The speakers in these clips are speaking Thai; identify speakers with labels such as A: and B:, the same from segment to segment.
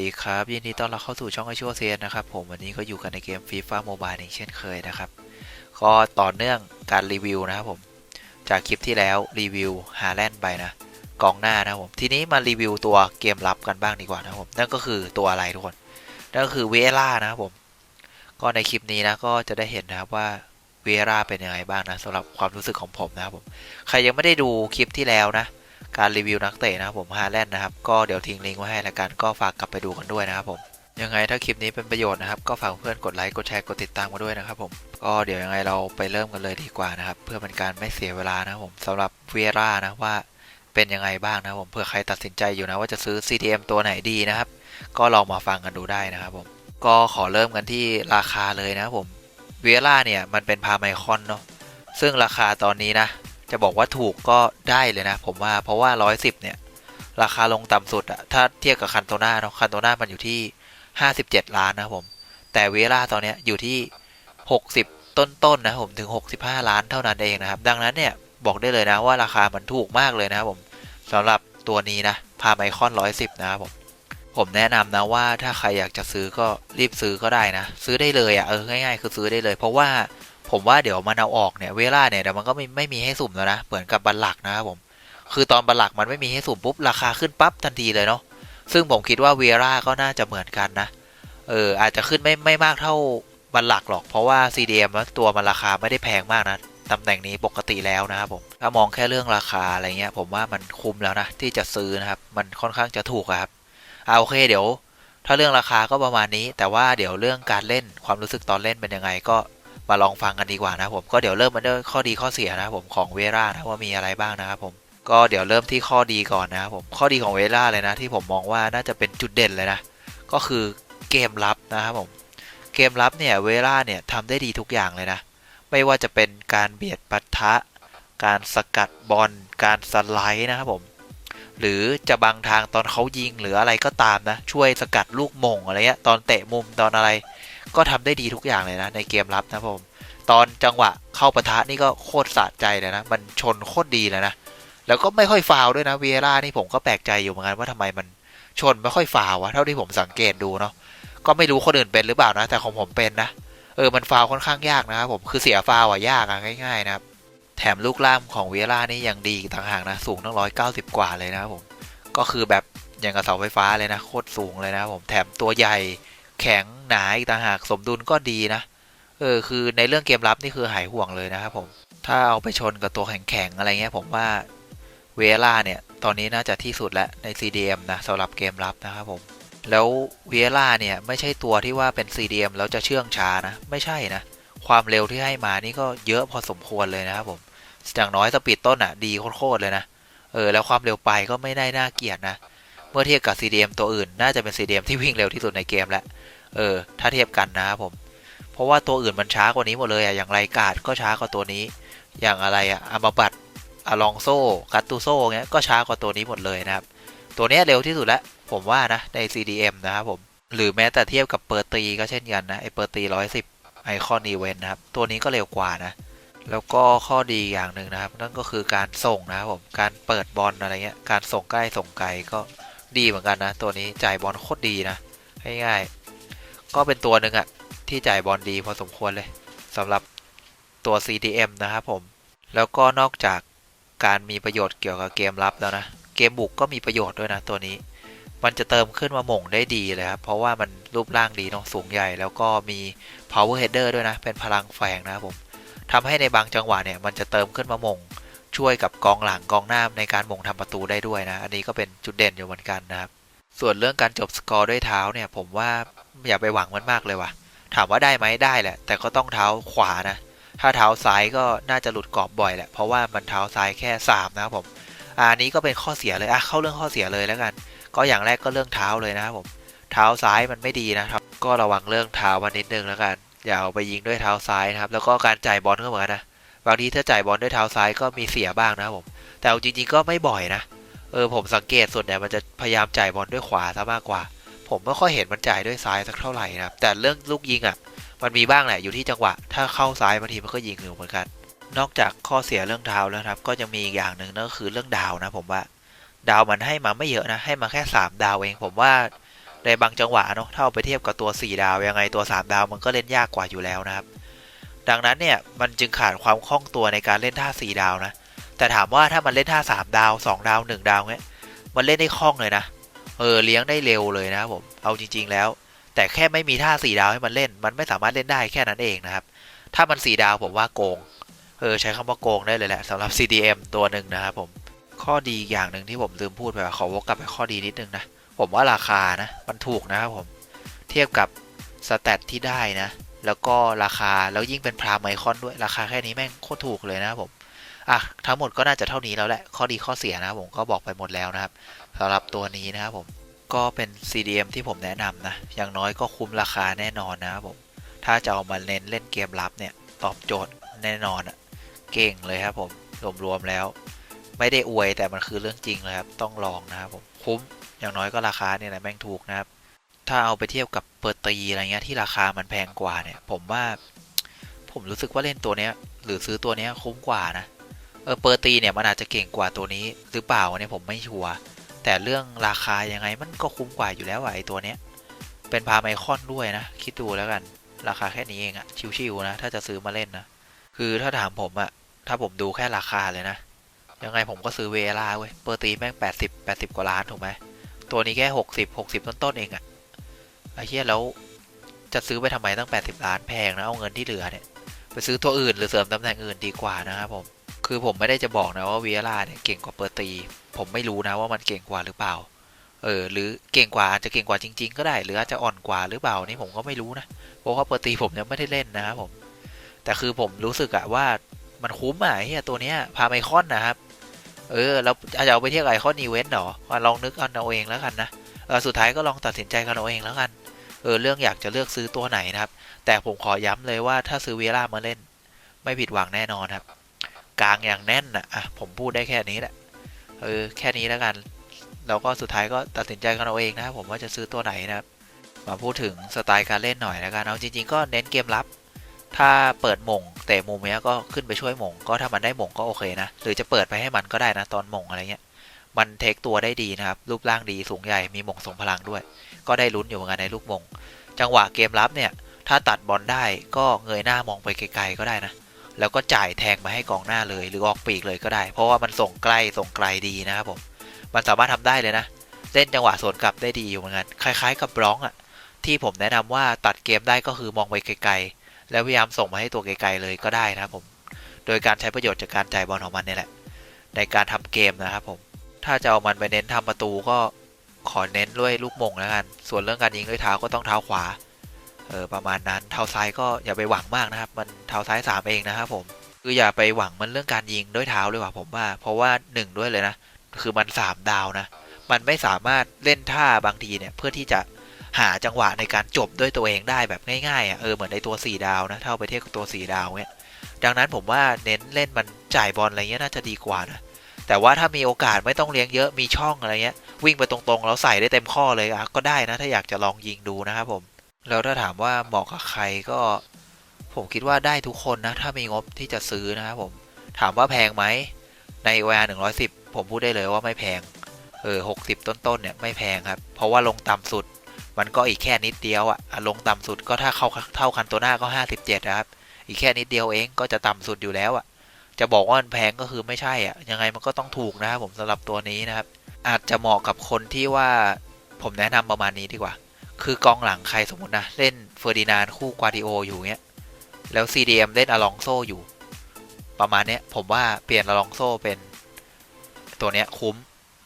A: ดีครับ ยินดีต้อนรับเข้าสู่ช่องไอชัวเซียนนะครับ ผมวันนี้ก็อยู่กันในเกม FIFA Mobile อีกเช่นเคยนะครับ ก็ต่อเนื่องการรีวิวนะครับผม จากคลิปที่แล้วรีวิวฮาแลนด์ไปนะกองหน้านะครับผมทีนี้มารีวิวตัวเกมลับกันบ้างดีกว่านะครับผมนั่นก็คือตัวอะไรทุกคน นั่นก็คือเวล่านะครับผม ก็ในคลิปนี้นะก็จะได้เห็นนะครับว่าเวล่าเป็นยังไงบ้างนะสำหรับความรู้สึกของผมนะครับผมใครยังไม่ได้ดูคลิปที่แล้วนะ การรีวิวนักเตะนะครับผมฮาแลนด์นะครับก็เดี๋ยวทิ้งลิงก์ไว้ให้ล้วกันก็ฝากกลับไปดูกันด้วยนะครับผมยังไงถ้าคลิปนี้เป็นประโยชน์นะครับ ก็ฝากเพื่อนกดไลค์กดแชร์กดติดตามมาด้วยนะครับผมก็เดี๋ยวยังไงเราไปเริ่มกันเลยดีกว่านะครับ เพื่อเป็นการไม่เสียเวลานะครับผมสำหรับเวียร่านะว่าเป็นยังไงบ้างนะครับผมเพื่อใครตัดสินใจอยู่นะว่าจะซื้อ CTM ตัวไหนดีนะครับ ก็ลองมาฟังกันดูได้นะครับผมก็ขอเริ่มกันที่ราคาเลยนะครับผมเวียร่าเนี่ยมันเป็นพาไมคอนเนาะซึ่งราคาตอนนี้นะ จะบอกว่าถูกก็ได้เลยนะ ผมว่าเพราะว่า 110 เนี่ย ราคาลงต่ำสุดอะถ้าเทียบกับคันโตนาเนาะคันโตนามันอยู่ที่ 57 ล้านนะครับผม แต่เวล่าตอนนี้อยู่ที่ 60 ต้นๆนนะผมถึง 65 ล้านเท่านั้นเองนะครับ ดังนั้นเนี่ยบอกได้เลยนะว่าราคามันถูกมากเลยนะครับผมสำหรับตัวนี้นะพาไมคอน 110 นะครับผมผมแนะนำนะว่าถ้าใครอยากจะซื้อก็รีบซื้อก็ได้นะ ซื้อได้เลยอะ่ะเออง่ายๆ คือซื้อได้เลย เพราะว่า ผมว่าเดี๋ยวมันเอาออกเนี่ยเวลาเนี่ยเดี๋ยวมันก็ไม่ไม่มีให้สุ่มแล้วนะเหมือนกับบัลลักนะครับผม คือตอนบัลลักมันไม่มีให้สุ่มปุ๊บราคาขึ้นปั๊บทันทีเลยเนาะซึ่งผมคิดว่าเวล่าก็น่าจะเหมือนกันนะเอออาจจะขึ้นไม่ไม่มากเท่าบัลลักหรอกเพราะว่า CDM ตัวมันราคาไม่ได้แพงมากนะตำแหน่งนี้ปกติแล้วนะครับผมถ้ามองแค่เรื่องราคาอะไรเงี้ย ผมว่ามันคุ้มแล้วนะที่จะซื้อนะครับ มันค่อนข้างจะถูกครับเอาโอเคเดี๋ยว ถ้าเรื่องราคาก็ประมาณนี้ แต่ว่าเดี๋ยวเรื่องการเล่นความรู้สึกตอนเล่นเป็นยังไงก็ มาลองฟังกันดีกว่านะผมก็เดี๋ยวเริ่มมาด้วยข้อดีข้อเสียนะผมของเวล่านะว่ามีอะไรบ้างนะครับผมก็เดี๋ยวเริ่มที่ข้อดีก่อนนะครับผมข้อดีของเวล่าเลยนะ ที่ผมมองว่าน่าจะเป็นจุดเด่นเลยนะ ก็คือเกมลับนะครับผมเกมลับเนี่ยเวล่าเนี่ยทำได้ดีทุกอย่างเลยนะ ไม่ว่าจะเป็นการเบียดปะทะ การสกัดบอลการสไลด์นะครับผมหรือจะบังทางตอนเขายิงหรืออะไรก็ตามนะ ช่วยสกัดลูกมงอะไรเงี้ยตอนเตะมุมตอนอะไร ก็ทำได้ดีทุกอย่างเลยนะ ในเกมรับนะผม ตอนจังหวะเข้าปะทะนี่ก็โคตรสะใจเลยนะ มันชนโคตรดีเลยนะ แล้วก็ไม่ค่อยฟาวด้วยนะเวียร่านี่ผมก็แปลกใจอยู่เหมือนกันว่าทำไมมันชนไม่ค่อยฟาววะเท่าที่ผมสังเกตดูเนาะ ก็ไม่รู้คนอื่นเป็นหรือเปล่านะ แต่ของผมเป็นนะ เออ มันฟาวค่อนข้างยากนะครับผม คือเสียฟาวอะยากอะง่ายๆนะครับ แถมลูกล่ามของเวียร่านี่ยังดีต่างหากนะ สูงตั้งร้อยเก้าสิบกว่าเลยนะครับผม ก็คือแบบอย่างกับเสาไฟฟ้าเลยนะ โคตรสูงเลยนะครับผม แถมตัวใหญ่ แข็งหนาอีกต่างหากสมดุลก็ดีนะ เออคือในเรื่องเกมรับนี่คือหายห่วงเลยนะครับผม ถ้าเอาไปชนกับตัวแข็งๆอะไรเงี้ยผมว่าเวล่าเนี่ยตอนนี้น่าจะที่สุดแล้วใน CDM นะสำหรับเกมรับนะครับผมแล้วเวล่าเนี่ยไม่ใช่ตัวที่ว่าเป็น CDM แล้วจะเชื่องช้านะ ไม่ใช่นะ ความเร็วที่ให้มานี่ก็เยอะพอสมควรเลยนะครับผมอย่างน้อยสปีดต้นอะดีโคตรเลยนะ เออแล้วความเร็วไปก็ไม่ได้น่าเกลียดนะ เมื่อเทียบกับ CDM ตัวอื่น น่าจะเป็น CDM ที่วิ่งเร็วที่สุดในเกมแล้ว เออถ้าเทียบกันนะครับผม เพราะว่าตัวอื่นมันช้ากว่านี้หมดเลยอะอย่างไรกาดก็ช้ากว่าตัวนี้ อย่างอะไรอะอามาบัตอลองโซกัตตูโซเงี้ยก็ช้ากว่าตัวนี้หมดเลยนะครับ ตัวนี้เร็วที่สุดแล้วผมว่านะใน CDM นะครับผม หรือแม้แต่เทียบกับเปอร์ตีก็เช่นกันนะไอเปอร์ตีร้อยสิบไอคอนอีเวนนะครับ ตัวนี้ก็เร็วกว่านะ แล้วก็ข้อดีอย่างหนึ่งนะครับ นั่นก็คือการส่งนะครับผมการเปิดบอลอะไรเงี้ยการส่งใกล้ส่งไกลก็ดีเหมือนกันนะ ตัวนี้จ่ายบอลโคตรดีนะง่ายๆ ก็เป็นตัวหนึ่งอะที่จ่ายบอลดีพอสมควรเลยสำหรับตัว CDM นะครับผม แล้วก็นอกจากการมีประโยชน์เกี่ยวกับเกมรับแล้วนะ เกมบุกก็มีประโยชน์ด้วยนะตัวนี้ มันจะเติมขึ้นมาหม่งได้ดีเลยครับ เพราะว่ามันรูปร่างดีเนาะสูงใหญ่ แล้วก็มี power header ด้วยนะ เป็นพลังแฝงนะครับผมทำให้ในบางจังหวะเนี่ยมันจะเติมขึ้นมาหม่งช่วยกับกองหลังกองหน้าในการหม่งทำประตูได้ด้วยนะ อันนี้ก็เป็นจุดเด่นอยู่เหมือนกันนะครับ ส่วนเรื่องการจบสกอร์ด้วยเท้าเนี่ย ผมว่า อย่าไปหวังมันมากเลยว่ะ ถามว่าได้ไหมได้แหละ แต่ก็ต้องเท้าขวานะ ถ้าเท้าซ้ายก็น่าจะหลุดกรอบบ่อยแหละ เพราะว่ามันเท้าซ้ายแค่สามนะครับผม อันนี้ก็เป็นข้อเสียเลยอะเข้าเรื่องข้อเสียเลยแล้วกัน ก็อย่างแรกก็เรื่องเท้าเลยนะครับผม เท้าซ้ายมันไม่ดีนะครับ ก็ระวังเรื่องเท้ามันนิดนึงแล้วกัน อย่าเอาไปยิงด้วยเท้าซ้ายนะครับ แล้วก็การจ่ายบอลก็เหมือนกันนะ บางทีถ้าจ่ายบอลด้วยเท้าซ้ายก็มีเสียบ้างนะครับผม แต่เอาจริงๆก็ไม่บ่อยนะ เออผมสังเกตส่วนใหญ่มันจะพยายามจ่ายบอลด้วยขวาซะมากกว่า ผมไม่ค่อยเห็นมันจ่ายด้วยซ้ายสักเท่าไหร่นะครับ แต่เรื่องลูกยิงอะ มันมีบ้างแหละอยู่ที่จังหวะ ถ้าเข้าซ้ายบางทีมันก็ยิงอยู่เหมือนกัน นอกจากข้อเสียเรื่องเท้าแล้วครับ ก็จะมีอีกอย่างหนึ่งนั่นก็คือเรื่องดาวนะ ผมว่า ดาวมันให้มาไม่เยอะนะ ให้มาแค่ 3 ดาวเอง ผมว่าในบางจังหวะเนาะถ้าเอาไปเทียบกับตัว 4 ดาวยังไงตัว 3 ดาวมันก็เล่นยากกว่าอยู่แล้วนะครับ ดังนั้นเนี่ยมันจึงขาดความคล่องตัวในการเล่นท่า 4 ดาวนะ แต่ถามว่าถ้ามันเล่นท่า 3 ดาว 2 ดาว 1 ดาวเนี้ยมันเล่นได้คล่องเลยนะ เออเลี้ยงได้เร็วเลยนะครับผมเอาจริง ๆ แล้ว แต่แค่ไม่มีท่า4ดาวให้มันเล่น มันไม่สามารถเล่นได้แค่นั้นเองนะครับ ถ้ามัน4ดาวผมว่าโกงเออใช้คำว่าโกงได้เลยแหละสำหรับ CDM ตัวหนึ่งนะครับผมข้อดีอย่างหนึ่งที่ผมลืมพูดไปว่าขอวกกลับไปข้อดีนิดนึงนะผมว่าราคานะมันถูกนะครับผมเทียบกับสแตทที่ได้นะแล้วก็ราคาแล้วยิ่งเป็นพรามไมคอนด้วยราคาแค่นี้แม่งโคตรถูกเลยนะครับผม อะทั้งหมดก็น่าจะเท่านี้แล้วแหละ ข้อดีข้อเสียนะครับผมก็บอกไปหมดแล้วนะครับสำหรับตัวนี้นะครับผมก็เป็น CDM ที่ผมแนะนำนะ อย่างน้อยก็คุ้มราคาแน่นอนนะครับผม ถ้าจะเอามาเน้นเล่นเกมลับเนี่ย ตอบโจทย์แน่นอนอะเก่งเลยครับผมรวมๆแล้ว ไม่ได้อวยแต่มันคือเรื่องจริงเลยครับ ต้องลองนะครับผม คุ้ม อย่างน้อยก็ราคาเนี่ยแหละแม่งถูกนะครับ ถ้าเอาไปเทียบกับเปอร์ตีอะไรเงี้ยที่ราคามันแพงกว่าเนี่ย ผมว่า ผมรู้สึกว่าเล่นตัวเนี้ย หรือซื้อตัวเนี้ยคุ้มกว่านะ เออเปอร์ตีเนี่ยมันอาจจะเก่งกว่าตัวนี้หรือเปล่าเนี่ยผมไม่ชัวร์แต่เรื่องราคายังไงมันก็คุ้มกว่าอยู่แล้วไอตัวเนี้ยเป็นพาไมคอนด้วยนะ คิดดูแล้วกัน ราคาแค่นี้เองอะชิวๆนะ ถ้าจะซื้อมาเล่นนะ คือถ้าถามผมอะถ้าผมดูแค่ราคาเลยนะ ยังไงผมก็ซื้อเวลาเว้ยเปอร์ตีแม่งแปดสิบแปดสิบกว่าล้านถูกไหมตัวนี้แค่หกสิบหกสิบต้นๆเองอะไอ้เหี้ยแล้วจะซื้อไปทำไมตั้งแปดสิบล้านแพงนะ เอาเงินที่เหลือเนี่ย ไปซื้อตัวอื่นหรือเสริมตำแหน่งอื่นดีกว่านะครับผม คือผมไม่ได้จะบอกนะว่าเวียร่าเนี่ยเก่งกว่าเปอร์ตี ผมไม่รู้นะว่ามันเก่งกว่าหรือเปล่า เออ หรือเก่งกว่าอาจจะเก่งกว่าจริง ๆ ก็ได้ หรืออาจจะอ่อนกว่าหรือเปล่านี่ผมก็ไม่รู้นะเพราะว่าเปอร์ตีผมยังไม่ได้เล่นนะครับผม แต่คือผมรู้สึกอะว่ามันคุ้มอะเฮียตัวเนี้ยพาไมคอนนะครับเออแล้วอาจจะเอาไปเทียบกับไอคอนอีเวนต์หรอมาลองนึกเอาเองแล้วกันนะเออสุดท้ายก็ลองตัดสินใจกันเอาเองแล้วกันเออเรื่องอยากจะเลือกซื้อตัวไหนนะครับ แต่ผมขอย้ำเลยว่าถ้าซื้อเวล่ามาเล่น ไม่ผิดหวังแน่นอนครับ กลางอย่างแน่นนะอะผมพูดได้แค่นี้แหละเออแค่นี้แล้วกัน แล้วก็สุดท้ายก็ตัดสินใจกันเอาเองนะครับผมว่าจะซื้อตัวไหนนะครับมาพูดถึงสไตล์การเล่นหน่อยแล้วกันเอาจริง ๆ ก็เน้นเกมรับถ้าเปิดมงแต่มุมเนี้ยก็ขึ้นไปช่วยมงก็ถ้ามันได้มงก็โอเคนะ หรือจะเปิดไปให้มันก็ได้นะตอนมงอะไรเงี้ย มันเทคตัวได้ดีนะครับ รูปร่างดีสูงใหญ่มีมงทรงพลังด้วย ก็ได้ลุ้นอยู่เหมือนกันในลูกมง จังหวะเกมรับเนี่ย ถ้าตัดบอลได้ก็เงยหน้ามองไปไกลๆก็ได้นะ แล้วก็จ่ายแทงมาให้กองหน้าเลย หรือออกปีกเลยก็ได้ เพราะว่ามันส่งใกล้ส่งไกลดีนะครับผมมันสามารถทำได้เลยนะเล่นจังหวะสวนกลับได้ดีอยู่เหมือนกันคล้าย ๆ กับบล็อกอะที่ผมแนะนำว่าตัดเกมได้ก็คือมองไปไกลๆ แล้วพยายามส่งมาให้ตัวไกลๆเลยก็ได้นะครับผม โดยการใช้ประโยชน์จากการจ่ายบอลของมันนี่แหละ ในการทำเกมนะครับผม ถ้าจะเอามันไปเน้นทำประตูก็ขอเน้นด้วยลูกมงแล้วกัน ส่วนเรื่องการยิงด้วยเท้าก็ต้องเท้าขวา เออประมาณนั้นเท้าซ้ายก็อย่าไปหวังมากนะครับ มันเท้าซ้ายสามเองนะครับผมคืออย่าไปหวังมันเรื่องการยิงด้วยเท้าเลยว่ะผมว่า เพราะว่าหนึ่งด้วยเลยนะ คือมันสามดาวนะ มันไม่สามารถเล่นท่าบางทีเนี่ยเพื่อที่จะหาจังหวะในการจบด้วยตัวเองได้แบบง่ายๆอะเออเหมือนในตัว 4 ดาวนะเท่าไปเทียบกับตัว 4 ดาวเนี่ยดังนั้นผมว่าเน้นเล่นมันจ่ายบอลอะไรเงี้ยน่าจะดีกว่านะแต่ว่าถ้ามีโอกาสไม่ต้องเลี้ยงเยอะมีช่องอะไรเงี้ยวิ่งไปตรงๆแล้วใส่ได้เต็มข้อเลยอะก็ได้นะถ้าอยากจะลองยิงดูนะครับผม แล้วถ้าถามว่าเหมาะกับใครก็ ผมคิดว่าได้ทุกคนนะ ถ้ามีงบที่จะซื้อนะครับผม ถามว่าแพงไหม ใน OR 110 ผมพูดได้เลยว่าไม่แพง เออ60 ต้นๆ เนี่ยไม่แพงครับ เพราะว่าลงต่ำสุด มันก็อีกแค่นิดเดียวอะ่ะลงต่ำสุดก็ถ้าเข้าเท่าคันตัวหน้าก็ 57นะครับ อีกแค่นิดเดียวเองก็จะต่ำสุดอยู่แล้วอะ่ะจะบอกว่ามันแพงก็คือไม่ใช่อะยังไงมันก็ต้องถูกนะครับผมสำหรับตัวนี้นะครับ อาจจะเหมาะกับคนที่ว่าผมแนะนำประมาณนี้ดีกว่า คือกองหลังใครสมมตินะ เล่นเฟอร์ดินานคู่กวาดิโออยู่เงี้ย แล้ว CDM เล่นอลองโซอยู่ ประมาณเนี้ย ผมว่าเปลี่ยนอลองโซเป็นตัวเนี้ยคุ้ม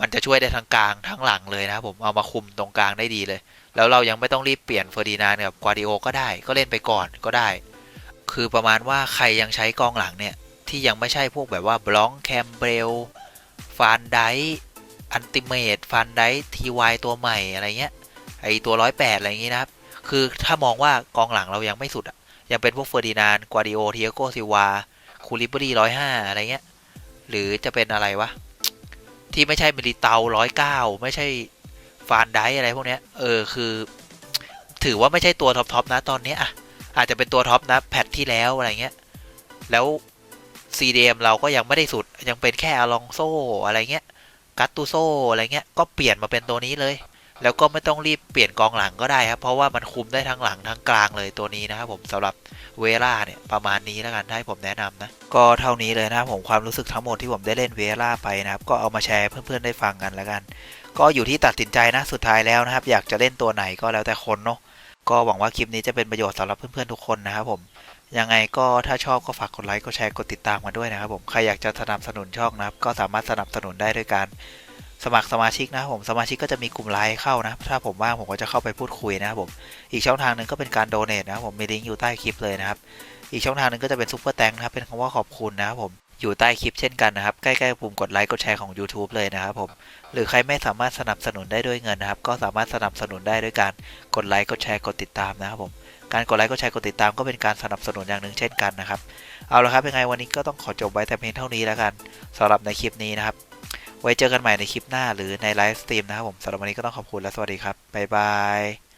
A: มันจะช่วยได้ทั้งกลางทั้งหลังเลยนะครับผมเอามาคุมตรงกลางได้ดีเลย แล้วเรายังไม่ต้องรีบเปลี่ยนเฟอร์ดินานกับกวาดิโอก็ได้ ก็เล่นไปก่อนก็ได้ คือประมาณว่าใครยังใช้กองหลังเนี่ย ที่ยังไม่ใช่พวกแบบว่าบล็องแคมเบลฟานไดอันติเมตฟานไดทีวตัวใหม่อะไรเงี้ย ไอตัวร้อยแปดอะไรอย่างงี้นะครับ คือถ้ามองว่ากองหลังเรายังไม่สุดอะยังเป็นพวกเฟอร์ดินานกวาดิโอเทียโกซิวาคูลิบรีร้อยห้าอะไรเงี้ย หรือจะเป็นอะไรวะ ที่ไม่ใช่มิลิเตาร้อยเก้าไม่ใช่ฟานไดอะไรพวกเนี้ย เออคือ ถือว่าไม่ใช่ตัวท็อปๆนะตอนเนี้ยอะอาจจะเป็นตัวท็อปนะแพทที่แล้วอะไรเงี้ย แล้ว CDM เราก็ยังไม่ได้สุดยังเป็นแค่อลองโซอะไรเงี้ยกัตตูโซอะไรเงี้ยก็เปลี่ยนมาเป็นตัวนี้เลย แล้วก็ไม่ต้องรีบเปลี่ยนกองหลังก็ได้ครับ เพราะว่ามันคุมได้ทั้งหลังทั้งกลางเลยตัวนี้นะครับผมสำหรับเวล่าเนี่ยประมาณนี้แล้วกันให้ผมแนะนำนะ ก็เท่านี้เลยนะครับผมความรู้สึกทั้งหมดที่ผมได้เล่นเวล่าไปนะครับ ก็เอามาแชร์เพื่อนๆได้ฟังกันแล้วกัน ก็อยู่ที่ตัดสินใจนะสุดท้ายแล้วนะครับ อยากจะเล่นตัวไหนก็แล้วแต่คนเนาะก็หวังว่าคลิปนี้จะเป็นประโยชน์สำหรับเพื่อนๆทุกคนนะครับผมยังไงก็ถ้าชอบก็ฝากกดไลค์กดแชร์กดติดตามมาด้วยนะครับผมใครอยากจะสนับสนุนช่องนะครับ ก็สามารถสนับสนุนได้ด้วยการ สมัครสมาชิกนะครับผมสมาชิกก็จะมีกลุ่มไลน์เข้านะ ถ้าผมว่างผมก็จะเข้าไปพูดคุยนะครับผมอีกช่องทางหนึ่งก็เป็นการโดเนทนะครับผมมีลิงก์อยู่ใต้คลิปเลยนะครับอีกช่องทางหนึ่งก็จะเป็นซุปเปอร์แตงนะครับเป็นคำว่าขอบคุณนะครับผมอยู่ใต้คลิปเช่นกันนะครับ ใกล้ๆปุ่มกดไลค์กดแชร์ของ YouTube เลยนะครับผมหรือใครไม่สามารถสนับสนุนได้ด้วยเงินนะครับ ก็สามารถสนับสนุนได้ด้วยการกดไลค์กดแชร์กดติดตามนะครับผมการกดไลค์กดแชร์กดติดตามก็เป็นการสนับสนุนอย่างหนึ่งเช่นกันนะครับ เอาละครับยังไงวันนี้ก็ต้องขอจบไว้แต่เพียงเท่านี้แล้วกันสำหรับในคลิปนี้นะครับ ไว้เจอกันใหม่ในคลิปหน้าหรือในไลฟ์สตรีมนะครับผมสำหรับวันนี้ก็ต้องขอบคุณและสวัสดีครับบ๊ายบาย